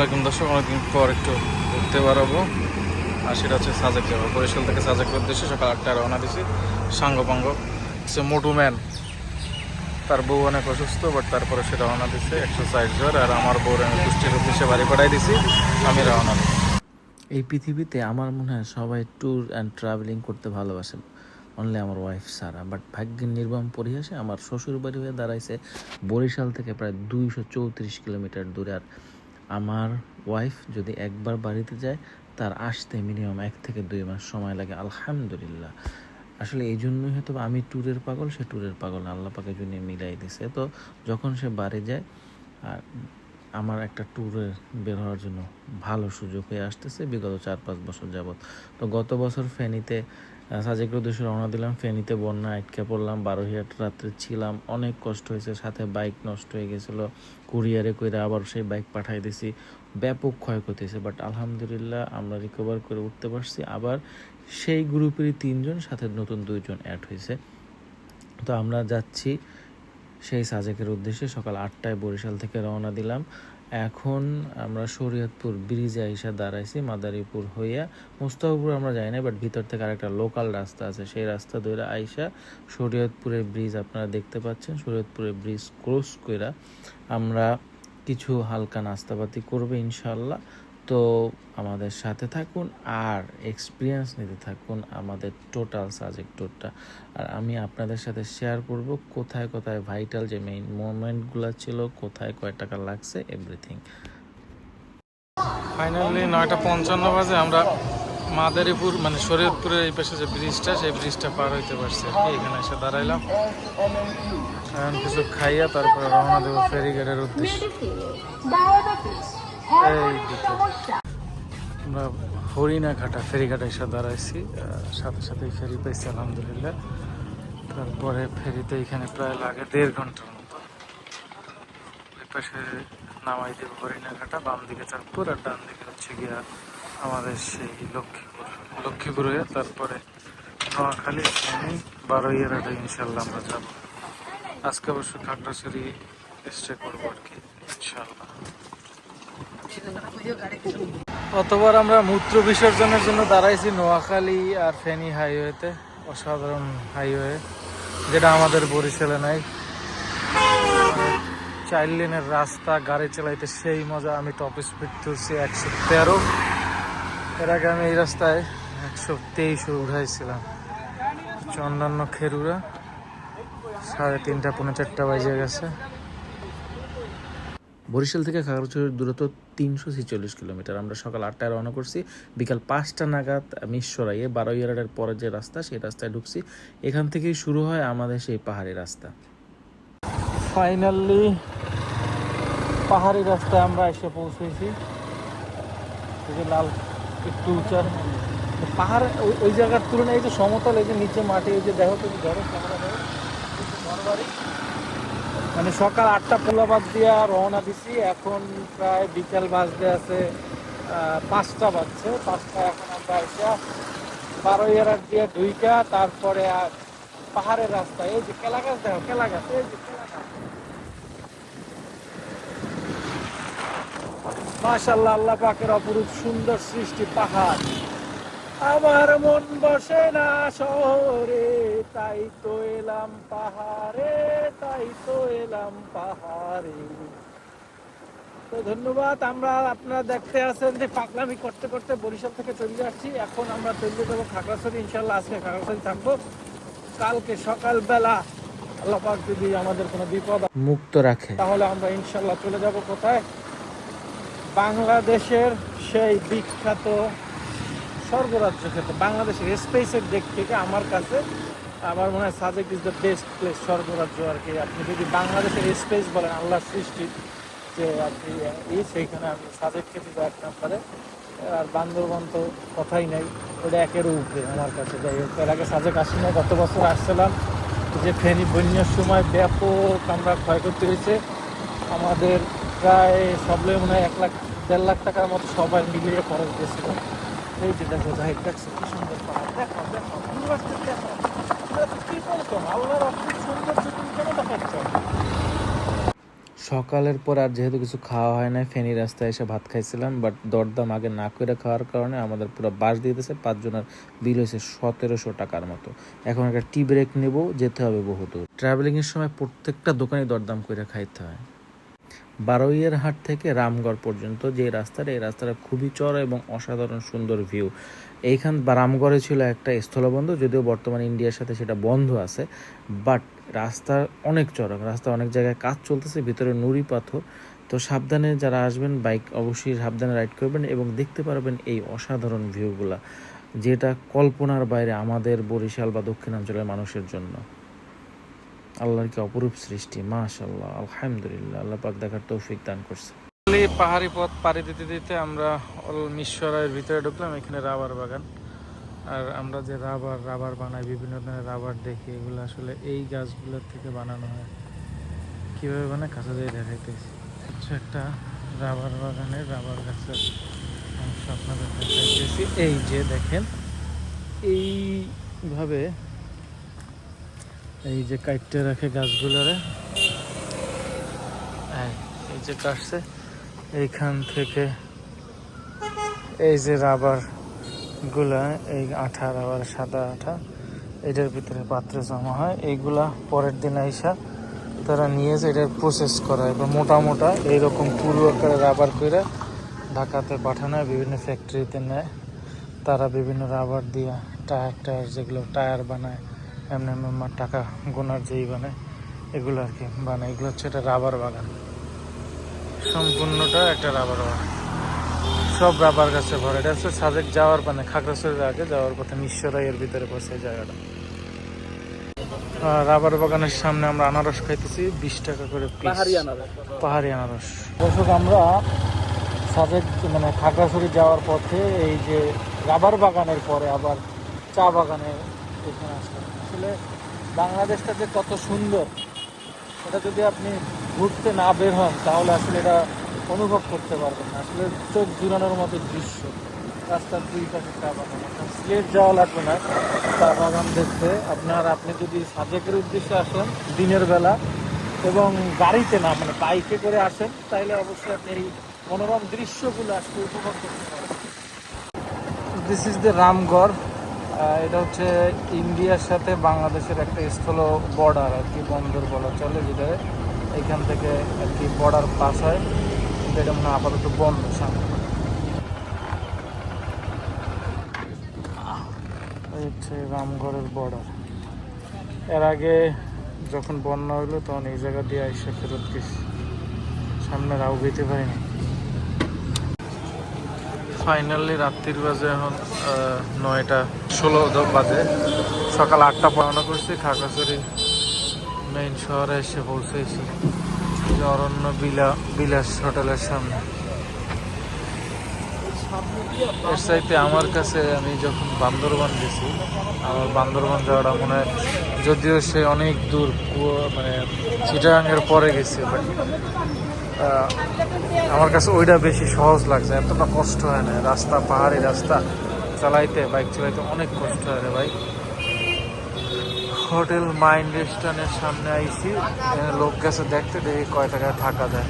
আলাইকুম দর্শক, অনেকদিন পর একটু ঘুরতে বেরোবো। আর সেটা হচ্ছে সাজেক যাব বরিশাল থেকে সাজেকের উদ্দেশ্যে সকাল আটটায় রওনা দিছি। সাঙ্গপাঙ্গ সে মোটু ম্যান। তার বউ অনেক অসুস্থ বাট তারপরে সে রওনা দিছে একশো ষাট জ্বর আর আমার বউর আমি পুষ্টির উদ্দেশ্যে বাড়ি পাঠাই দিছি, আমি রওনা দিই এই পৃথিবীতে আমার মনে হয় সবাই ট্যুর অ্যান্ড ট্রাভেলিং করতে ভালোবাসেন অনলি আমার ওয়াইফ সারা বাট ভাগ্যের নির্বাম পরিহাসে আমার শ্বশুর বাড়ি হয়ে দাঁড়াইছে বরিশাল থেকে প্রায় দুইশো চৌত্রিশ কিলোমিটার দূরে। আর আমার ওয়াইফ যদি একবার বাড়িতে যায়, তার আসতে মিনিমাম এক থেকে দুই মাস সময় লাগে, আলহামদুলিল্লাহ। আসলে এই জন্যই হয়তো আমি ট্যুরের পাগল, সে ট্যুরের পাগল আল্লাহ পাকের জন্য মিলাই দিছে। তো যখন সে বাড়ি যায়, আর আমার একটা ট্যুরে বের হওয়ার জন্য ভালো সুযোগ হয়ে আসতেছে, বিগত চার পাঁচ বছর যাবৎ। তো গত বছর ফেনীতে আহ, সাজেকের উদ্দেশ্যে রওনা দিলাম ফেনীতে বন্যা আটকে পড়লাম বারোহিয়াট রাত্রে ছিলাম অনেক কষ্ট হয়েছে সাথে বাইক নষ্ট হয়ে গেছিল কুরিয়ারে কইরা আবার সেই বাইক পাঠাই দিছি ব্যাপক ক্ষয়ক্ষতি হয়েছে বাট আলহামদুলিল্লাহ আমরা রিকভার করে উঠতে পারছি আবার সেই গ্রুপেরই তিনজন সাথে নতুন দুইজন অ্যাড হয়েছে। তো আমরা যাচ্ছি সেই সাজেকের উদ্দেশ্যে সকাল আটটায় বরিশাল থেকে রওনা দিলাম এখন আমরা শরীয়তপুর ব্রিজে আইসা দাঁড়াইছি, মাদারীপুর হইয়া। মুস্তাফপুর আমরা যাই না বাট ভিতর থেকে আরেকটা লোকাল রাস্তা আছে। সেই রাস্তা ধরে আইসা শরীয়তপুরের ব্রিজ আপনারা দেখতে পাচ্ছেন। শরীয়তপুরের ব্রিজ ক্রস কইরা আমরা কিছু হালকা নাস্তাপাতি করবে ইনশাল্লাহ তো আমাদের সাথে থাকুন আর এক্সপিরিয়েন্স নিতে থাকুন আমাদের টোটাল সাজেক্ট ট্যুরটা আর আমি আপনাদের সাথে শেয়ার করব কোথায় কোথায় ভাইটাল যে মেইন মোমেন্টগুলো ছিল কোথায় কয় টাকা লাগছে এভরিথিং ফাইনালি নয়টা পঞ্চান্ন বাজে আমরা মাদারীপুর মানে শরীয়তপুরের এই পাশে যে ব্রিজটা সেই ব্রিজটা পার হইতে পারছি। আর কি এখানে এসে দাঁড়াইলাম। এখন কিছু খাইয়া তারপরে রওনা দেবো ফেরিঘাটের উদ্দেশ্যে। আমরা হরিণাঘাটা ফেরিঘাটে এসে দাঁড়াইছি সাথে সাথে ফেরি পাইছি আলহামদুলিল্লাহ। তারপরে ফেরিতে এখানে প্রায় লাগে দেড় ঘণ্টার মতো। ওই পাশে নামাই দেবো হরিণাঘাটা বাম দিকে চাঁদপুর আর ডান দিকে হচ্ছে গিয়া আমাদের সেই লক্ষ্মীপুর। লক্ষ্মীপুর হয়ে তারপরে নোয়াখালী ফেনী বারোইয়ারাটা ইনশাল্লাহ আমরা যাব। আজকে অবশ্য খাগড়াছড়ি স্টে করব আর কি ইনশাল্লাহ। অতবার আমরা মূত্র বিসর্জনের জন্য দাঁড়াইছি নোয়াখালী আর ফেনী হাইওয়েতে, অসাধারণ হাইওয়ে, যেটা আমাদের বরিশালে নাই। চার লেনের রাস্তা, গাড়ি চালাইতে সেই মজা, আমি টপ স্পিড তুলছি একশো তেরো। এর আগে আমি এই রাস্তায় একশো তেইশে উঠাইছিলাম। অন্যান্য খেরুরা, সাড়ে তিনটা, পৌনে চারটা বাজে গেছে। বরিশাল থেকে খাগড়াছড়ির দূরত্ব তিনশো ছেচল্লিশ কিলোমিটার। আমরা সকাল আটটায় রওনা করছি। বিকাল পাঁচটা নাগাদ মিশ্বরাইয়ে বারো ইয়ারের পরের যে রাস্তা, সেই রাস্তায় ঢুকছি। এখান থেকেই শুরু হয় আমাদের সেই পাহাড়ি রাস্তা। ফাইনালি পাহাড়ি রাস্তায় আমরা এসে পৌঁছেছি। লাল একটু উঁচা। পাহাড়, ওই- জায়গার তুলনায় এই যে সমতল, এই যে নিচে মাটি, এই যে দেখো তুমি, ধরো। মানে সকাল আটটা পোলাবাদ দিয়া রওনা দিছি। এখন প্রায় বিকাল বাজতে আছে পাঁচটা বাজছে। পাঁচটা এখন আমরা এসে বারো ইয়ার দিয়ে দুইটা, তারপরে আর পাহাড়ের রাস্তা। এই যে কেলা গাছ দেখো, কেলা গাছ, এই যে কেলা মাশাল্লাহ আল্লাহ পাকের অপরূপ সুন্দর সৃষ্টি পাহাড়। আমার মন বসে না শহরে তাই তো এলাম পাহাড়ে তাই তো এলাম পাহাড়ে। তো ধন্যবাদ আমরা আপনারা দেখতে আছেন যে পাগলামি করতে করতে বরিশাল থেকে চলে যাচ্ছি। এখন আমরা চলে যাব খাগড়াছড়ি ইনশাল্লাহ আজকে খাগড়াছড়ি থাকব কালকে সকালবেলা আল্লাহ পাক যদি আমাদের কোনো বিপদ মুক্ত রাখে। তাহলে আমরা ইনশাল্লাহ চলে যাব কোথায়? বাংলাদেশের সেই বিখ্যাত স্বর্গরাজ্য ক্ষেত্রে, বাংলাদেশের স্পেসের দিক থেকে আমার কাছে আমার মনে হয় Sajek is the best place স্বর্গরাজ্য আর কি। আপনি যদি বাংলাদেশের স্পেস বলেন আল্লাহ সৃষ্টি, যে আপনি এই সেইখানে আমি সাজেককে দিব এক নম্বরে আর বান্দরবন তো কথাই নাই, ওটা একের উপরে আমার কাছে। যাই হোক, এর আগে সাজেক আসি না গত বছর আসছিলাম, যে ফেনী বন্যার সময় ব্যাপক আমরা ক্ষয়ক্ষতি হয়েছে। আমাদের প্রায় সবলে মনে হয় এক লাখ, দেড় লাখ টাকার মতো সবাই মিলিয়ে খরচ দিয়েছিল। সকালের পর আর যেহেতু কিছু খাওয়া হয় না ফেনী রাস্তায় এসে ভাত খাইছিলাম বাট দরদাম আগে না করে খাওয়ার কারণে আমাদের পুরো বাস দিয়েছে পাঁচজনের বিল হয়েছে সতেরোশো টাকার মতো। এখন একটা টি ব্রেক নেব, যেতে হবে বহু দূর ট্রাভেলিংয়ের সময় প্রত্যেকটা দোকানে দরদাম করে খাইতে হয়। বারোইয়ের হাট থেকে রামগড় পর্যন্ত যে রাস্তাটা, এই রাস্তাটা খুবই চড়া এবং অসাধারণ সুন্দর ভিউ। এইখান রামগড়ে ছিল একটা স্থলবন্দর, যদিও বর্তমানে ইন্ডিয়ার সাথে সেটা বন্ধ আছে, বাট রাস্তা অনেক চড়া, রাস্তা অনেক জায়গায় কাজ চলতেছে, ভিতরে নুড়ি পাথর। তো সাবধানে যারা আসবেন, বাইক অবশ্যই সাবধানে রাইড করবেন এবং দেখতে পারবেন এই অসাধারণ ভিউগুলা, যেটা কল্পনার বাইরে আমাদের বরিশাল বা দক্ষিণাঞ্চলের মানুষের জন্য। আল্লাহর কি অপরূপ সৃষ্টি? মাশাল্লাহ আলহামদুলিল্লাহ, আল্লাহ পাক দেখার তৌফিক দান করছে। পাহাড়ি পথ পাড়ি দিতে দিতে আমরা অল মিশ্বরায়ের ভিতরে ঢুকলাম, এখানে রাবার বাগান। আর আমরা যে রাবার রাবার বানাই, বিভিন্ন ধরনের রাবার দেখি, এগুলো আসলে এই গাছগুলোর থেকে বানানো হয়। কীভাবে বানায়? কাছে দিয়ে দেখাইতেছি। হচ্ছে একটা রাবার বাগানের রাবার গাছের অংশ আপনাদের দেখাইতেছি। এই যে দেখেন, এইভাবে এই যে কাটতে রাখে গাছগুলোরে। এই, যে কাটছে এইখান থেকে এই যে রাবারগুলা এই আঠা রাবার সাদা আঠা এটার ভিতরে পাত্রে জমা হয়। এইগুলা পরের দিন আইসা তারা নিয়ে যে এটার প্রসেস করা। হয় মোটা মোটা এইরকম পুরো আকারে রাবার করে ঢাকাতে পাঠানো হয় বিভিন্ন ফ্যাক্টরিতে নেয়। তারা বিভিন্ন রাবার দিয়ে টায়ার টায়ার যেগুলো টায়ার বানায় এমনি এমনি আমার টাকা গোনার যেই বানায় এগুলো আর কি বানায়। এগুলো হচ্ছে একটা রাবার বাগান। সম্পূর্ণটা একটা রাবার বাগান। সব রাবার গাছে ভরা। এটা হচ্ছে সাজেক যাওয়ার মানে খাগড়াছড়ির আগে যাওয়ার পথে মিশ্বরাই এর ভিতরে পড়ছে এই জায়গাটা। রাবার বাগানের সামনে আমরা আনারস খাইতেছি বিশ টাকা করে পাহাড়ি আনারস। পাহাড়ি আনারস। দর্শক আমরা সাজেক মানে খাগড়াছড়ি যাওয়ার পথে এই যে রাবার বাগানের পরে আবার চা বাগানের এখানে আসলাম। আসলে বাংলাদেশটা যে কত সুন্দর এটা যদি আপনি ঘুরতে না বের হন, তাহলে আসলে এটা অনুভব করতে পারবেন না। আসলে চোখ জুড়ানোর মতো দৃশ্য। রাস্তার দুই পাশে চা বাগান। আপনার সিলেট যাওয়া লাগবে না। চা বাগান দেখতে। আপনার, আপনি যদি সাজেকের উদ্দেশ্যে আসেন দিনের বেলা এবং গাড়িতে না মানে বাইকে করে আসেন, তাহলে অবশ্যই আপনি এই মনোরম দৃশ্যগুলো আসলে উপভোগ করতে পারবেন। দিস ইজ দ্য রামগড় এটা হচ্ছে ইন্ডিয়ার সাথে বাংলাদেশের একটা স্থল বর্ডার আর কি, বন্দর বলা চলে, যেটা এখান থেকে আর কি বর্ডার পাস হয়। কিন্তু এটা মনে আপাতত বন্ধ, সামনে। হচ্ছে রামগড়ের বর্ডার এর আগে যখন বন্যা হইল, তখন এই জায়গা দিয়ে এসে ফেরত গেছি। সামনে রাও যেতে পারিনি। ফাইনালি রাত্রির বাজে এখন নয়টা ষোলো বাজে। সকাল আটটা পড়ানো করছি, খাগড়াছড়ি মেইন শহরে এসে পৌঁছেছি অরণ্য বিলা বিলাস হোটেলের সামনে। এর চাইতে আমার কাছে আমি যখন বান্দরবান গেছি, আমার বান্দরবান যাওয়াটা মনে হয় যদিও সে অনেক দূর মানে চিটাগাংয়ের পরে গেছি বাট আমার কাছে ওইটা বেশি সহজ লাগছে, এতটা কষ্ট হয় না। রাস্তা, পাহাড়ি রাস্তা, চালাইতে, বাইক চালাইতে অনেক কষ্ট হয় রে ভাই। হোটেল মাইন্ড রেস্টুরেন্টের সামনে আইসি লোক গেছে দেখতে, দেখি কয় টাকায় থাকা যায়।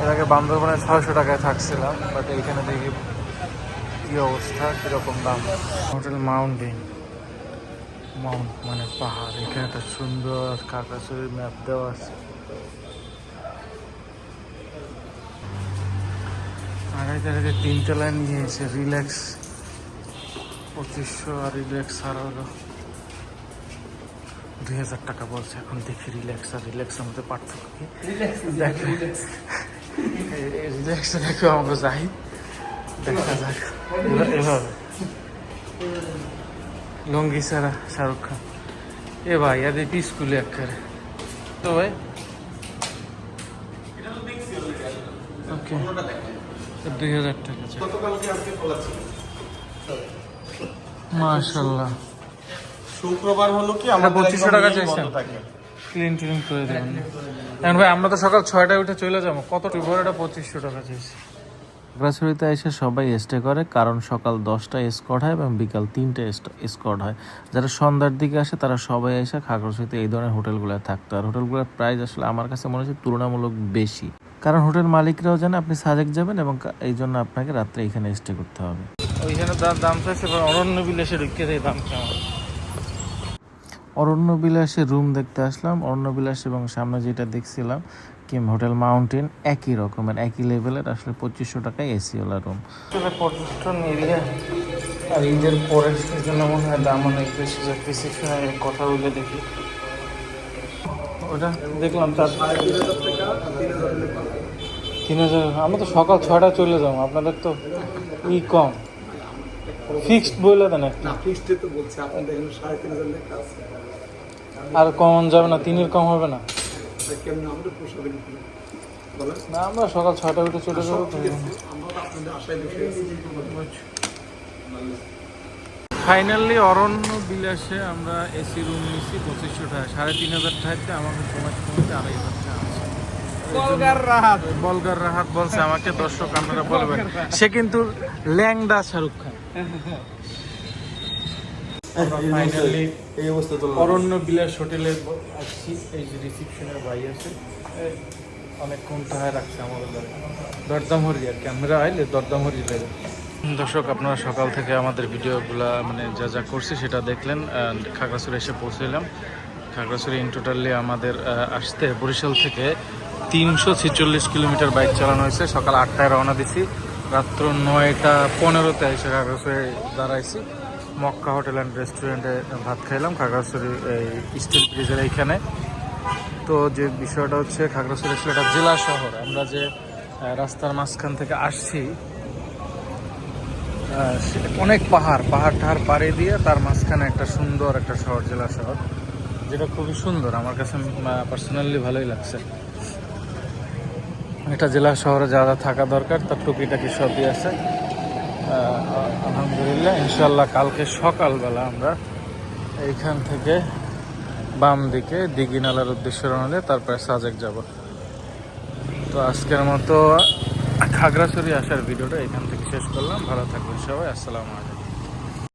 এর আগে বান্দরবানে ছয়শো টাকায় থাকছিলাম বাট এইখানে দেখি কি অবস্থা, কীরকম দাম। হোটেল মাউন্টেন, মাউন্ট মানে পাহাড়, এখানে একটা সুন্দর কাকাচুরির ম্যাপ দেওয়া আছে। আড়াই তারিখে তিন তলায় নিয়ে এসে রিল্যাক্স পঁচিশশো আর রিল্যাক্স আর হলো। দুই হাজার টাকা বলছে এখন দেখি রিল্যাক্স আর রিল্যাক্সের মধ্যে পার্থক্য কি। রিল্যাক্স দেখো আমরা যাই। দেখা যাক। এভাবে- লঙ্গি সারা শাহরুখ খান। এ ভাই এদের স্কুলে একেবারে তো ভাই? ওকে দুই হাজার টাকা মাশাল্লাহ শুক্রবার হলো কি? আমরা পঁচিশশো টাকা mail চাইছেন। বন্ধ ক্লিন করে দেবেন। এখন ভাই আমরা তো সকাল ছয়টায় উঠে চলে যাব। কত বড় এটা পঁচিশশো টাকা চাইছি। খাগড়াছড়িতে এসে সবাই স্টে করে কারণ সকাল দশটায় স্কট হয় এবং বিকাল তিনটায় স্কট হয়। যারা সন্ধ্যার দিকে আসে তারা সবাই এসে খাগড়াছড়িতে এই ধরনের হোটেলগুলোয় থাকতো। আর হোটেলগুলোর প্রাইস আসলে আমার কাছে মনে হচ্ছে তুলনামূলক বেশি। কারণ হোটেল মালিকরাও জানে আপনি সাজেক যাবেন এবং এই জন্য আপনাকে রাত্রে এখানে স্টে করতে হবে। ওইখানে দাম দাম চাইছে অরণ্য বিলাসে ঢুকে দেয় দাম অরণ্য বিলাসে রুম দেখতে আসলাম। অরণ্য বিলাস এবং সামনে যেটা দেখছিলাম কিম হোটেল মাউন্টেন একই রকমের একই লেভেলের আসলে পঁচিশশো টাকায় এসিওয়ালা রুম আসলে পর্যটন এরিয়া আর ঈদের পরের জন্য মনে হয় দাম অনেক বেশি রিসেপশনের কথা বলে দেখি। ওটা দেখলাম তার তিন হাজার আমরা তো সকাল ছয়টা চলে যাব আপনাদের তো ই কম। ফিক্সড বলে দেন একটা। ফিক্সডে তো বলছে আপনাদের সাড়ে তিন হাজার আর কমন যাবে না তিনের কম হবে না। কেমন বলেন না আমরা সকাল ছয়টা উঠে চলে যাব আমরা আপনাদের আশায় বসে ফাইনালি অরণ্য বিলাসে আমরা এসি রুম নিচ্ছি পঁচিশশো টাকা সাড়ে তিন হাজার টাকাতে আমাকে কমাতে কমাতে আড়াই হাজার টাকা আছে। বলগার রাহাত। বলগার রাহাত বলছে আমাকে দর্শক আপনারা বলবেন। সে কিন্তু ল্যাংডা শাহরুখ খান। ফাইনালি এই অবস্থা তো অরণ্য বিলাস হোটেলে আসছি এই যে রিসিপশনের ভাই আছে অনেকক্ষণ তাহায় রাখছে আমাদের দরদাম হরি আর ক্যামেরা আইলে দরদাম হরি লাগে দর্শক আপনারা সকাল থেকে আমাদের ভিডিওগুলা মানে যা যা করছি সেটা দেখলেন খাগড়াছড়ি এসে পৌঁছলাম খাগড়াছড়ি ইন টোটালি আমাদের আসতে বরিশাল থেকে তিনশো ছেচল্লিশ কিলোমিটার বাইক চালানো হয়েছে। সকাল আটটায় রওনা দিছি রাত্র নয়টা পনেরোতে এসে খাগড়াছড়ি দাঁড়াইছি। মক্কা হোটেল অ্যান্ড রেস্টুরেন্টে ভাত খাইলাম। খাগড়াছড়ি, এই স্টিল ব্রিজের এইখানে। তো যে বিষয়টা হচ্ছে, খাগড়াছড়ি ছিল একটা জেলা শহর। আমরা যে রাস্তার মাঝখান থেকে আসছি অনেক পাহাড় পাহাড় টাহাড় পাড়ে দিয়ে তার মাঝখানে একটা সুন্দর একটা শহর, জেলা শহর, যেটা খুবই সুন্দর। আমার কাছে পার্সোনালি ভালোই লাগছে। এটা জেলা শহরে যা যা থাকা দরকার, তার টুকিটাকি সবই আছে। আলহামদুলিল্লাহ ইনশাল্লাহ কালকে সকালবেলা আমরা এইখান থেকে বাম দিকে দিঘিনালার উদ্দেশ্যে রওনা দিয়ে তারপরে সাজেক যাব। তো আজকের মতো খাগড়াছড়ি আসার ভিডিওটা এখান থেকে শেষ করলাম। ভালো থাকবেন সবাই, আসসালামু আলাইকুম।